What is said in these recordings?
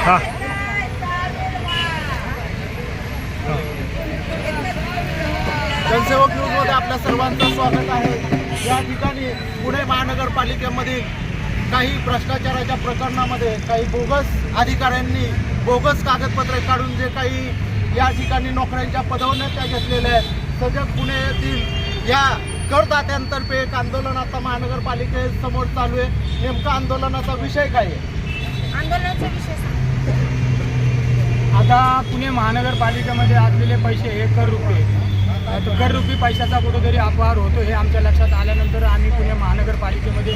हा जनसेवक न्यूजमध्ये आपल्या सर्वांचं स्वागत आहे. या ठिकाणी पुणे महानगरपालिकेमध्ये काही भ्रष्टाचाराच्या प्रकरणामध्ये काही बोगस अधिकाऱ्यांनी बोगस कागदपत्रे काढून जे काही या ठिकाणी नोकऱ्यांच्या त्या घेतलेल्या आहेत सजग पुणे येथील या करदात्यांतर्फे एक आंदोलन आता महानगरपालिकेसमोर चालू आहे. नेमका आंदोलनाचा विषय काय आहे? आंदोलनाचा विषय. आता पुणे महानगरपालिकेमध्ये असलेले पैसे हे कर रुपये कर रुपी पैशाचा कुठेतरी अपहार होतो हे आमच्या लक्षात आल्यानंतर आम्ही पुणे महानगरपालिकेमध्ये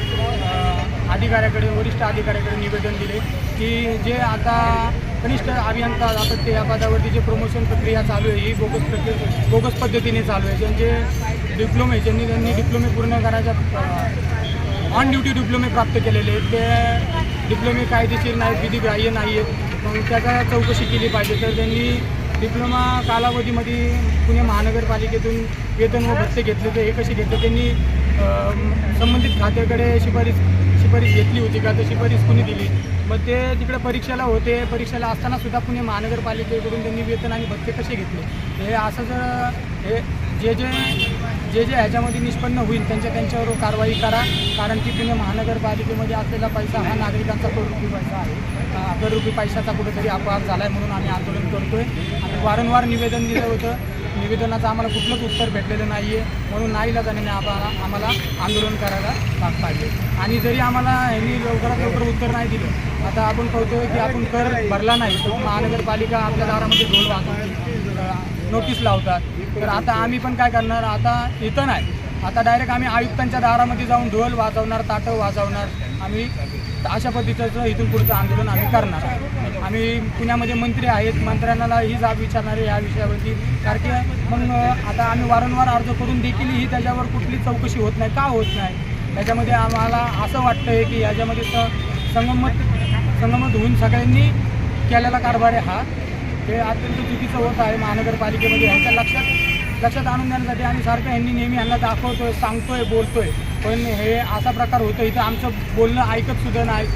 अधिकाऱ्याकडे वरिष्ठ अधिकाऱ्याकडे निवेदन दिले की जे आता कनिष्ठ अभियंता आता ते या पदावरती जे प्रमोशन प्रक्रिया चालू आहे ही बोगस प्रक्रिया बोगस पद्धतीने चालू आहे. ज्यांचे डिप्लोमे ज्यांनी त्यांनी डिप्लोमे पूर्ण करायच्या ऑन ड्युटी डिप्लोमे प्राप्त केलेले आहेत ते डिप्लोमे कायदेशीर नाहीत विधिग्राह्य नाही आहेत. मग त्याचा चौकशी केली पाहिजे. तर त्यांनी डिप्लोमा कालावधीमध्ये पुणे महानगरपालिकेतून वेतन व भत्ते घेतले ते हे कसे घेतले? त्यांनी संबंधित खात्याकडे शिफारस शिफारस घेतली होती का? तशी शिफारस कुणी दिली? मग ते तिकडे परीक्षेला होते. परीक्षेला असताना सुद्धा पुणे महानगरपालिकेकडून त्यांनी वेतन आणि भत्ते कसे घेतले? हे असं जर हे जे जे जे जे ह्याच्यामध्ये निष्पन्न होईल त्यांच्या त्यांच्यावर कारवाई करा. कारण की पुणे महानगरपालिकेमध्ये असलेला पैसा हा नागरिकांचा करोडरुपी पैसा आहे. अं, करोडरुपी पैशाचा कुठेतरी अपघात झाला आहे म्हणून आम्ही आंदोलन करतोय. आम्ही वारंवार निवेदन दिलं होतं. निवेदनाचं आम्हाला कुठलंच उत्तर भेटलेलं नाही आहे म्हणून नाही जाण्याने आम्हाला आम्हाला आंदोलन करायला भाग पाहिजे आणि जरी आम्हाला ह्यांनी लवकरात लवकर उत्तर नाही दिलं आता आपण कळतो की आपण कर भरला नाही तर महानगरपालिका आपल्या दारामध्ये ढोल वाजवते नोटीस लावतात. तर आता आम्ही पण काय करणार? आता इथं नाही. आता डायरेक्ट आम्ही आयुक्तांच्या दारामध्ये जाऊन ढोल वाजवणार ताटं वाजवणार. आम्ही अशा पद्धतीचं इथून पुढचं आंदोलन आम्ही करणार आम्ही पुण्यामध्ये मंत्री आहेत. मंत्र्यांना ही जाब विचारणार आहे या विषयावरती. कारण की मग आता आम्ही वारंवार अर्ज करून देखील ही त्याच्यावर कुठली चौकशी होत नाही. का होत नाही? त्याच्यामध्ये आम्हाला असं वाटतंय की याच्यामध्ये स संगमत संगमत होऊन सगळ्यांनी केलेला कारभार आहे हा. हे अत्यंत चुकीचं होत आहे. महानगरपालिकेमध्ये ह्याच्या लक्षात लक्षात आणून देण्यासाठी आम्ही सारखं यांनी नेहमी यांना दाखवतोय सांगतोय बोलतोय. पण हे असा प्रकार होतो इथं आमचं बोलणं ऐकत सुद्धा नाही.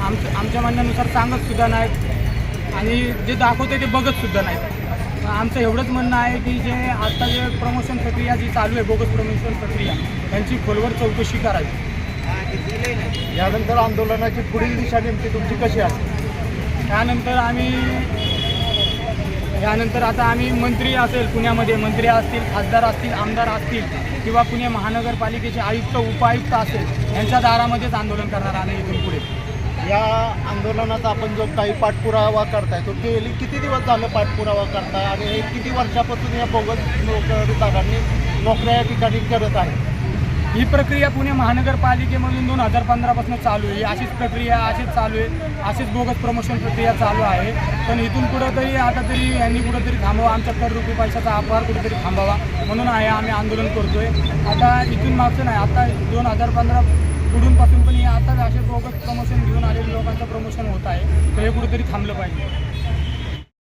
आमचं आमच्या म्हणण्यानुसार सांगत सुद्धा नाहीत. आणि जे दाखवते ते बघत सुद्धा नाहीत. आमचं एवढंच म्हणणं आहे की जे आता जे प्रमोशन प्रक्रिया जी चालू आहे बोगस प्रमोशन प्रक्रिया त्यांची खोलवर चौकशी करावी. यानंतर आंदोलनाची पुढील दिशा नेमकी तुमची कशी असेल त्यानंतर आम्ही यानंतर आता आम्ही मंत्री असेल पुण्यामध्ये मंत्री असतील खासदार असतील आमदार असतील किंवा पुणे महानगरपालिकेचे आयुक्त उपायुक्त असेल यांच्या दारामध्येच आंदोलन करणार आम्ही इथून पुढे. या आंदोलनाचा आपण जो काही पाठपुरावा करताय तो गेली किती दिवस झालं पाठपुरावा करताय? आणि हे किती वर्षापासून या बोगस नोकरदारांनी नोकऱ्या या ठिकाणी करत आहे? ही प्रक्रिया पुणे महानगरपालिकेमधून दोन हजार पंधरापासून चालू आहे. अशीच प्रक्रिया अशीच चालू आहे. अशीच बोगस प्रमोशन प्रक्रिया चालू आहे. पण इथून कुठंतरी आता तरी यांनी कुठंतरी थांबवा. आमच्या कर रुपये पैशाचा अपहार कुठेतरी थांबावा. म्हणून आहे आम्ही आंदोलन करतो आहे आता इथून मागचं नाही. आता दोन हजार पंधरा पुढूनपासून पण हे आता असे बोगस प्रमोशन घेऊन आलेल्या लोकांचं प्रमोशन होत आहे. तर हे कुठेतरी थांबलं पाहिजे.